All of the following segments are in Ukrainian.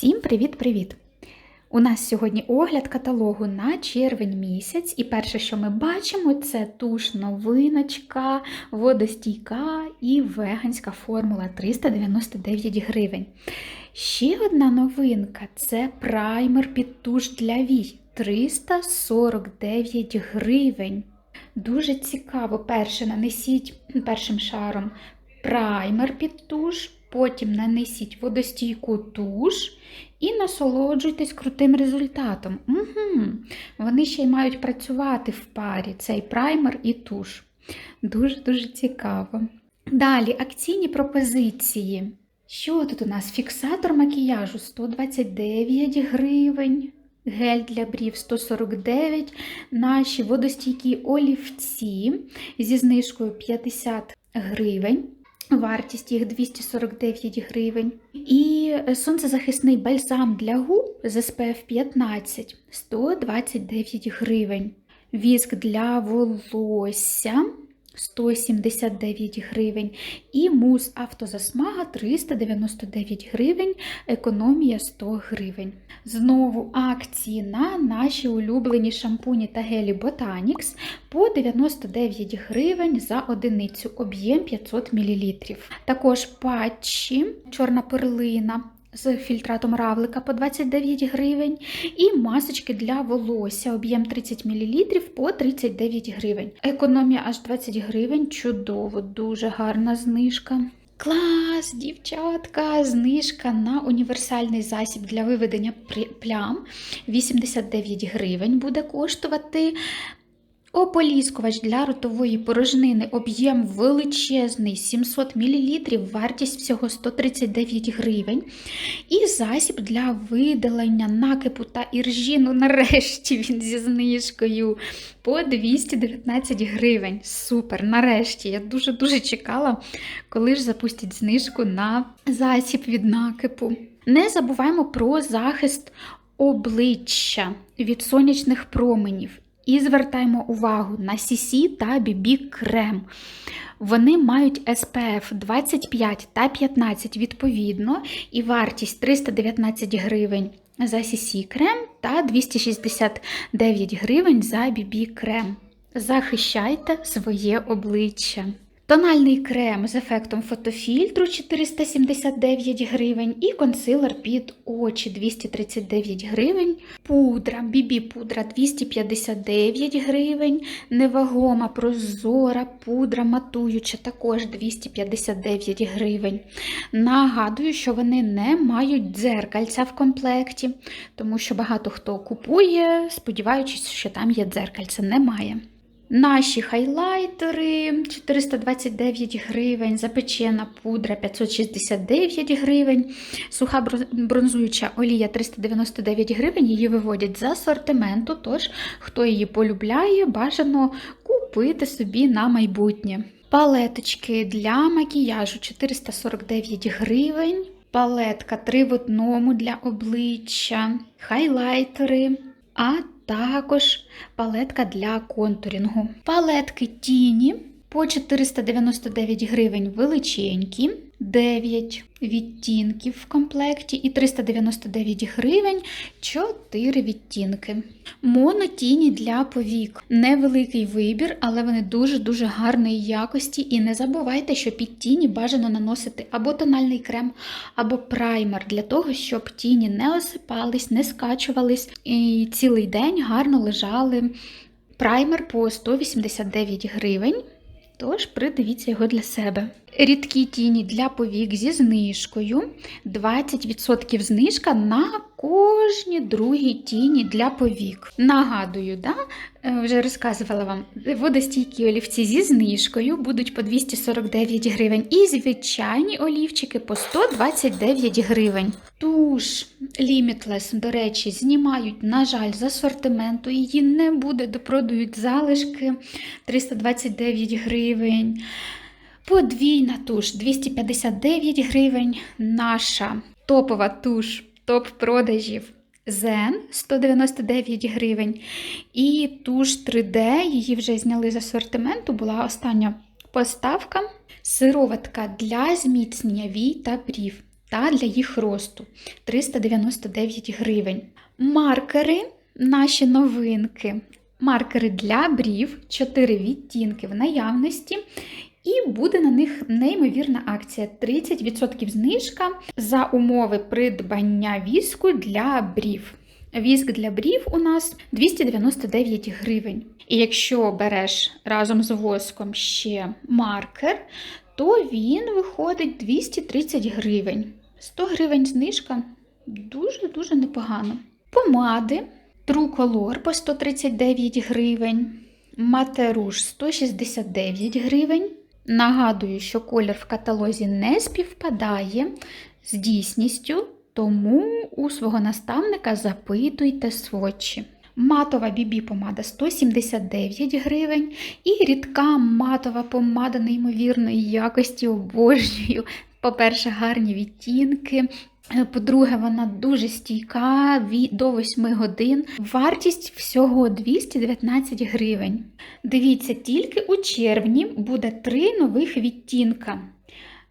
Всім привіт-привіт! У нас сьогодні огляд каталогу на червень місяць, і перше, що ми бачимо, це туш новиночка, водостійка і веганська формула 399 гривень. Ще одна новинка це праймер під туш для вій 349 гривень. Дуже цікаво, перше нанесіть першим шаром праймер під туш, потім нанесіть водостійку туш і насолоджуйтесь крутим результатом. Угу. Вони ще й мають працювати в парі, цей праймер і туш. Дуже-дуже цікаво. Далі акційні пропозиції. Що тут у нас? Фіксатор макіяжу 129 гривень. Гель для брів 149, наші водостійкі олівці зі знижкою 50 гривень. Вартість їх 249 гривень. І сонцезахисний бальзам для губ з SPF 15 129 гривень. Віск для волосся 179 гривень. І мус автозасмага 399 гривень, економія 100 гривень. Знову акції на наші улюблені шампуні та гелі Botanix по 99 гривень за одиницю, об'єм 500 мл. Також патчі, чорна перлина. З фільтратом равлика по 29 гривень, і масочки для волосся, об'єм 30 мл по 39 гривень. Економія аж 20 гривень, чудово, дуже гарна знижка. Клас, дівчатка! Знижка на універсальний засіб для виведення плям 89 гривень буде коштувати. Ополіскувач для ротової порожнини, об'єм величезний 700 мл, вартість всього 139 гривень. І засіб для видалення накипу та іржі, ну нарешті він зі знижкою по 219 гривень. Супер! Нарешті! Я дуже-дуже чекала, коли ж запустять знижку на засіб від накипу. Не забуваємо про захист обличчя від сонячних променів. І звертаємо увагу на CC та BB крем. Вони мають SPF 25 та 15 відповідно, і вартість 319 гривень за CC крем та 269 гривень за BB крем. Захищайте своє обличчя. Тональний крем з ефектом фотофільтру 479 гривень і консилер під очі 239 гривень, пудра, бібі-пудра 259 гривень, невагома прозора пудра матуюча також 259 гривень. Нагадую, що вони не мають дзеркальця в комплекті, тому що багато хто купує, сподіваючись, що там є дзеркальце. Немає. Наші хайлайтери 429 гривень, запечена пудра 569 гривень, суха бронзуюча олія 399 гривень, її виводять з асортименту, тож, хто її полюбляє, бажано купити собі на майбутнє. Палеточки для макіяжу 449 гривень, палетка 3 в одному для обличчя, хайлайтери. а також палетка для контурінгу. Палетки тіні по 499 гривень величенькі, 9 відтінків в комплекті і 399 гривень 4 відтінки. Монотіні для повік. Невеликий вибір, але вони дуже-дуже гарної якості. І не забувайте, що під тіні бажано наносити або тональний крем, або праймер, для того, щоб тіні не осипались, не скачувались і цілий день гарно лежали. Праймер по 189 гривень. Тож придивіться його для себе. Рідкі тіні для повік зі знижкою. 20% знижка на кожні другі тіні для повік. Нагадую, да? Е, вже розказувала вам, водостійкі олівці зі знижкою будуть по 249 гривень. І звичайні олівчики по 129 гривень. Туш Limitless, до речі, знімають, на жаль, з асортименту. Її не буде, допродають залишки 329 гривень. Подвійна туш 259 гривень. Наша топова туш, топ-продажів Zen 199 гривень. І туш 3D, її вже зняли з асортименту, була остання поставка. Сироватка для зміцнення вій та брів та для їх росту 399 гривень. Маркери, наші новинки. Маркери для брів, 4 відтінки в наявності. І буде на них неймовірна акція: 30% знижка за умови придбання віску для брів. Віск для брів у нас 299 гривень. І якщо береш разом з воском ще маркер, то він виходить 230 гривень. 100 гривень знижка дуже-дуже непогано. Помади True Color по 139 гривень, Матеруш 169 гривень. Нагадую, що колір в каталозі не співпадає з дійсністю, тому у свого наставника запитуйте свочі. Матова бібі помада 179 гривень. І рідка матова помада неймовірної якості обожнюю. По-перше, гарні відтінки. Е, По-друге, вона дуже стійка до 8 годин. Вартість всього 219 гривень. Дивіться, тільки у червні буде три нових відтінка.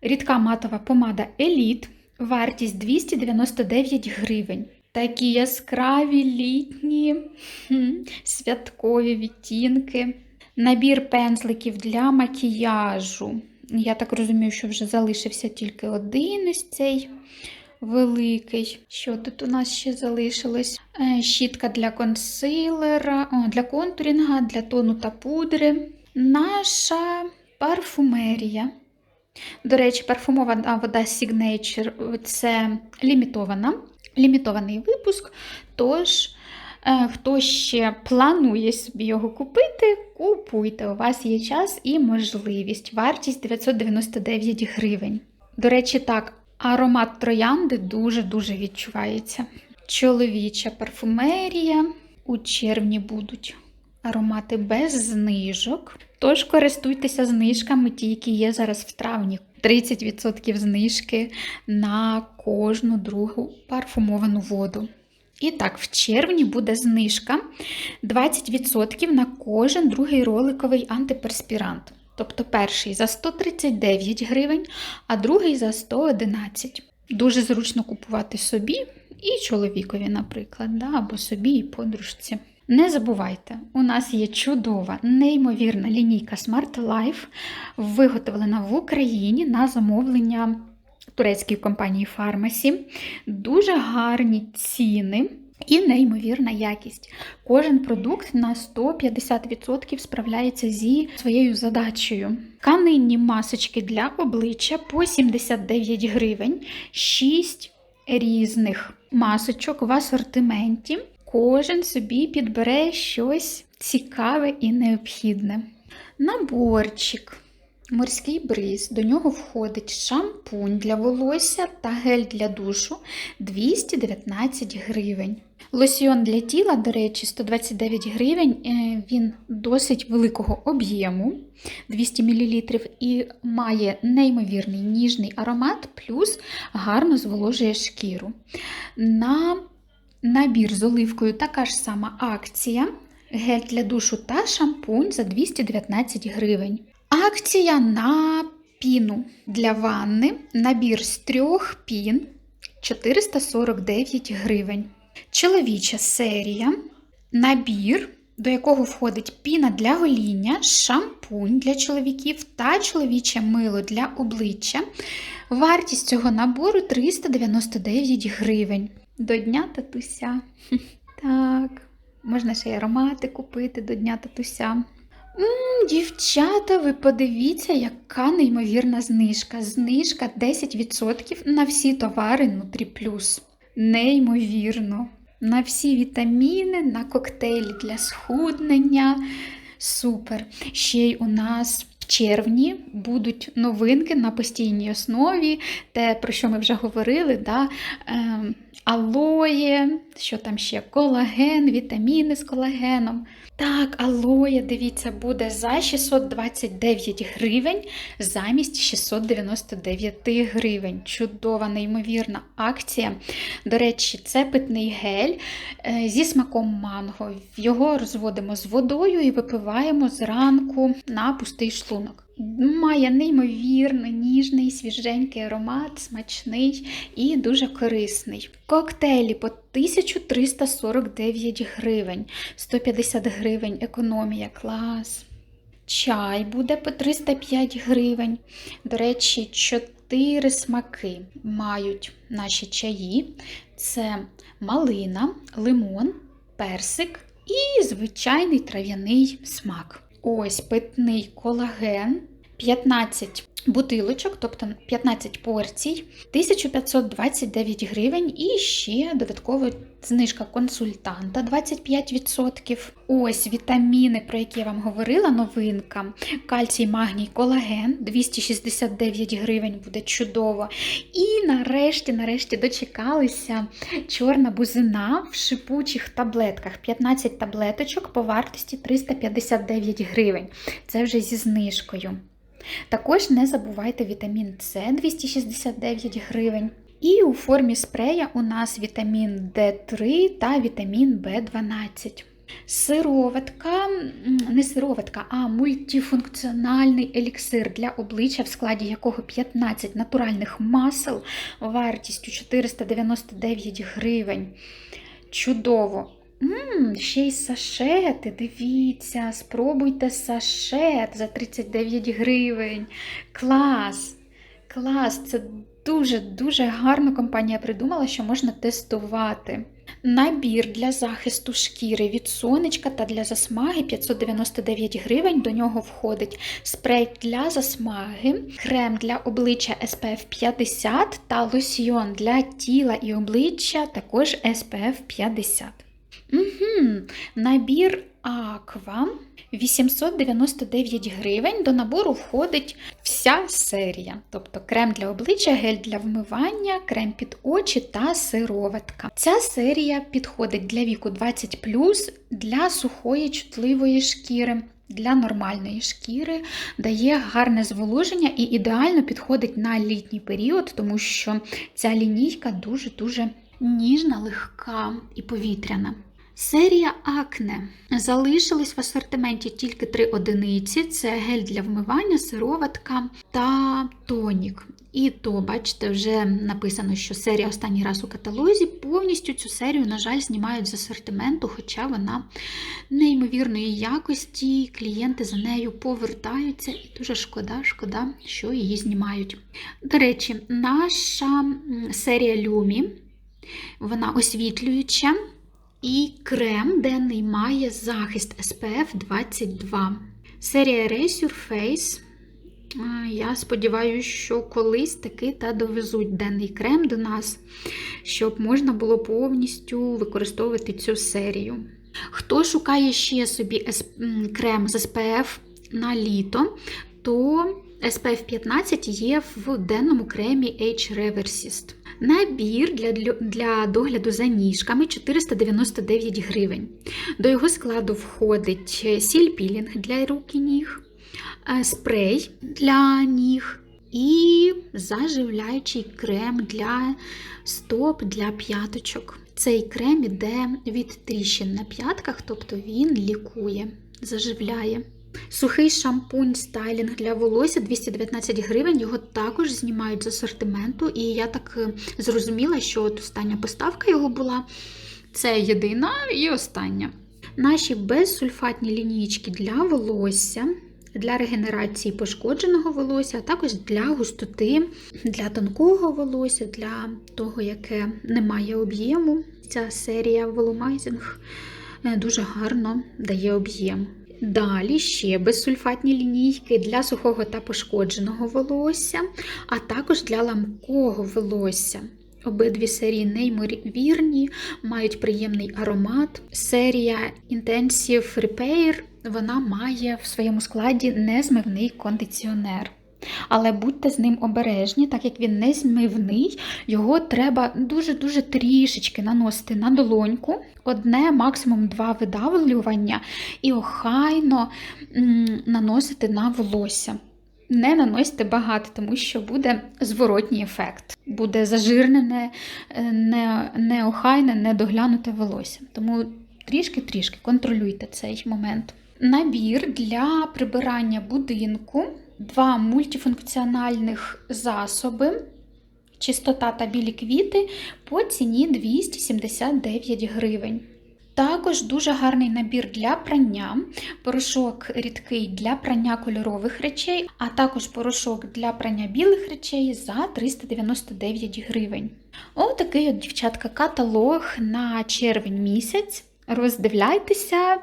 Рідка матова помада Elite, вартість 299 гривень. Такі яскраві літні святкові відтінки. Набір пензликів для макіяжу. Я так розумію, що вже залишився тільки один ось цей великий. Що тут у нас ще залишилось? Е, Щітка для консилера, для контурінга, для тону та пудри. Наша парфумерія. До речі, парфумована вода Signature це лімітована, лімітований випуск. Тож, е, хто ще планує собі його купити, купуйте. У вас є час і можливість. Вартість 999 гривень. До речі, так, аромат троянди дуже-дуже відчувається. Чоловіча парфумерія у червні будуть аромати без знижок. Тож користуйтеся знижками, ті, які є зараз в травні. 30% знижки на кожну другу парфумовану воду. І так, в червні буде знижка 20% на кожен другий роликовий антиперспірант. Тобто перший за 139 гривень, а другий за 111. Дуже зручно купувати собі і чоловікові, наприклад, да, або собі і подружці. Не забувайте, у нас є чудова, неймовірна лінійка Smart Life, виготовлена в Україні на замовлення турецької компанії Pharmacy. Дуже гарні ціни і неймовірна якість. Кожен продукт на 150% справляється зі своєю задачею. Тканинні масочки для обличчя по 79 гривень, 6 різних масочок в асортименті. Кожен собі підбере щось цікаве і необхідне. Наборчик. Морський бриз. До нього входить шампунь для волосся та гель для душу 219 гривень. Лосьйон для тіла, до речі, 129 гривень. Е, Він досить великого об'єму 200 мл і має неймовірний ніжний аромат, плюс гарно зволожує шкіру. На набір з оливкою така ж сама акція. Гель для душу та шампунь за 219 гривень. Акція на піну для ванни. Набір з трьох пін 449 гривень. Чоловіча серія. Набір, до якого входить піна для гоління, шампунь для чоловіків та чоловіче мило для обличчя. Вартість цього набору 399 гривень. До Дня татуся. Так, можна ще й аромати купити до Дня татуся. М, дівчата, ви подивіться, яка неймовірна знижка. Знижка 10% на всі товари Нутріплюс. Неймовірно. На всі вітаміни, на коктейлі для схуднення. Супер. Ще й у нас в червні будуть новинки на постійній основі, те, про що ми вже говорили, да? Алоє, що там ще колаген, вітаміни з колагеном. Так, алоє, дивіться, буде за 629 гривень замість 699 гривень. Чудова, неймовірна акція. До речі, це питний гель е, зі смаком манго. Його розводимо з водою і випиваємо зранку на пустий шлунок. Має неймовірно ніжний, свіженький аромат, смачний і дуже корисний. Коктейлі по 1349 гривень, 150 гривень, економія, клас. Чай буде по 305 гривень. До речі, 4 смаки мають наші чаї: це малина, лимон, персик і звичайний трав'яний смак. Ось питний колаген, 15 бутилочок, тобто 15 порцій, 1529 гривень і ще додатково знижка консультанта 25%. Ось вітаміни, про які я вам говорила, новинка. Кальцій, магній, колаген 269 гривень буде чудово. І нарешті, нарешті дочекалися чорна бузина в шипучих таблетках. 15 таблеточок по вартості 359 гривень. Це вже зі знижкою. Також не забувайте вітамін С 269 гривень. І у формі спрея у нас вітамін D3 та вітамін В12. Сироватка, не сироватка, а мультифункціональний еліксир для обличчя, в складі якого 15 натуральних масел вартістю 499 гривень. Чудово! Ммм, ще й сашети, дивіться, спробуйте сашет за 39 гривень. Клас! Клас! Це дуже-дуже гарно компанія придумала, що можна тестувати. Набір для захисту шкіри від сонечка та для засмаги 599 гривень. До нього входить спрей для засмаги, крем для обличчя SPF 50 та лосьйон для тіла і обличчя також SPF 50. Угу. Набір Аква 899 гривень. До набору входить вся серія. Тобто крем для обличчя, гель для вмивання, крем під очі та сироватка. Ця серія підходить для віку 20 для сухої чутливої шкіри. Для нормальної шкіри дає гарне зволоження і ідеально підходить на літній період, тому що ця лінійка дуже-дуже ніжна, легка і повітряна. Серія акне. Залишились в асортименті тільки три одиниці: це гель для вмивання, сироватка та тонік. І то, бачите, вже написано, що серія останній раз у каталозі. Повністю цю серію, на жаль, знімають з асортименту, хоча вона неймовірної якості, клієнти за нею повертаються, і дуже шкода, шкода, що її знімають. До речі, наша серія Люмі, вона освітлююча. І крем денний має захист SPF 22. Серія Erasure Face. Я сподіваюся, що колись таки та довезуть денний крем до нас, щоб можна було повністю використовувати цю серію. Хто шукає ще собі крем з SPF на літо, то SPF 15 є в денному кремі H-Reversist. Набір для для догляду за ніжками 499 гривень. До його складу входить сіль-пілінг для рук і ніг, е, спрей для ніг і заживляючий крем для стоп для п'яточок. Цей крем іде від тріщин на п'ятках, тобто він лікує, заживляє. Сухий шампунь стайлінг для волосся 219 гривень, його також знімають з асортименту, і я так е, зрозуміла, що от остання поставка його була. Це єдина і остання. Наші безсульфатні лінійки для волосся, для регенерації пошкодженого волосся, а також для густоти, для тонкого волосся, для того, яке не має об'єму. Ця серія волумайзинг е, дуже гарно дає об'єм. Далі ще безсульфатні лінійки для сухого та пошкодженого волосся, а також для ламкого волосся. Обидві серії неймовірні, мають приємний аромат. Серія Intensive Repair вона має в своєму складі незмивний кондиціонер. Але будьте з ним обережні, так як він не змивний, його треба дуже-дуже трішечки наносити на долоньку, одне, максимум два видавлювання, і охайно наносити на волосся. Не наносьте багато, тому що буде зворотній ефект. Буде зажирнене, не, неохайне, недоглянуте волосся. Тому трішки-трішки контролюйте цей момент. Набір для прибирання будинку два мультифункціональних засоби. Чистота та білі квіти по ціні 279 гривень. Також дуже гарний набір для прання, порошок рідкий для прання кольорових речей, а також порошок для прання білих речей за 399 гривень. Отакий от, дівчатка, каталог на червень місяць. Роздивляйтеся,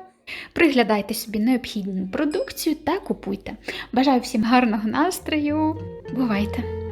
приглядайте собі необхідну продукцію та купуйте. Бажаю всім гарного настрою. Бувайте!